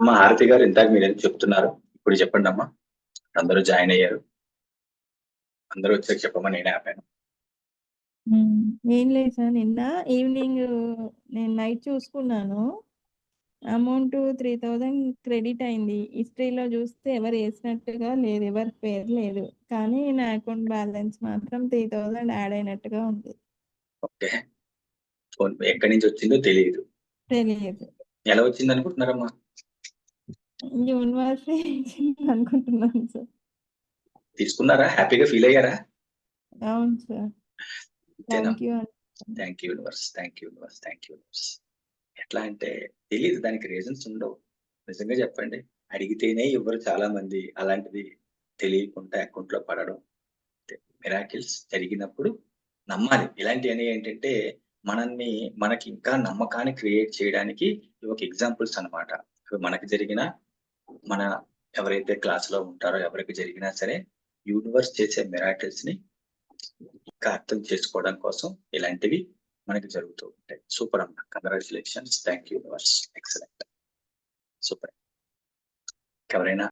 అమ్మా హారతి గారు ఇందాక మీరు ఏదో చెప్తున్నారు. ఇప్పుడు చెప్పండి అమ్మా. అందరూ జాయిన్ అయ్యారు. అందరూ వచ్చాక చెప్పమని నేనే ఆపాను. ఏం లేదు సార్ నిన్న ఈవినింగ్ నేను నైట్ చూసుకున్నాను. అమౌంట్ త్రీ థౌజండ్ క్రెడిట్ అయింది. హిస్టరీలో చూస్తే ఎవరు వేసినట్టుగా లేదు ఎవరి పేరు లేదు. కానీ నా అకౌంట్ బ్యాలెన్స్ మాత్రం త్రీ థౌజండ్ యాడ్ అయినట్టుగా ఉంది. ఓకే. ఫోన్ ఎక్కడి నుంచి వచ్చిందో తెలియదు తెలియదు ఎలా వచ్చింది అనుకుంటున్నారమ్మా యూనివర్సిటీ అనుకుంటున్నాను సార్. తీసుకున్నారా? హ్యాపీగా ఫీల్ అయ్యారా? అవును sir. Thank you thank you universe thank you universe thank you universe. ఎట్లా అంటే తెలియదు దానికి రీజన్స్ ఉండవు. నిజంగా చెప్పండి. అడిగితేనే ఇవ్వరు చాలా మంది అలాంటిది తెలియకుండా అకౌంట్లో పడడం మిరాకిల్స్ జరిగినప్పుడు నమ్మాలి. ఇలాంటివన్నీ ఏంటంటే మనల్ని మనకి ఇంకా నమ్మకాన్ని క్రియేట్ చేయడానికి ఇవి ఒక ఎగ్జాంపుల్స్ అన్నమాట. ఇవి మనకి జరిగిన మన ఎవరైతే క్లాస్లో ఉంటారో ఎవరికి జరిగినా సరే యూనివర్స్ చేసే మిరాకిల్స్ని ఇంకా అర్థం చేసుకోవడం కోసం ఇలాంటివి మనకి జరుగుతూ ఉంటాయి. సూపర్ అమ్మా. Congratulations thank universe excellent super ఎవరైనా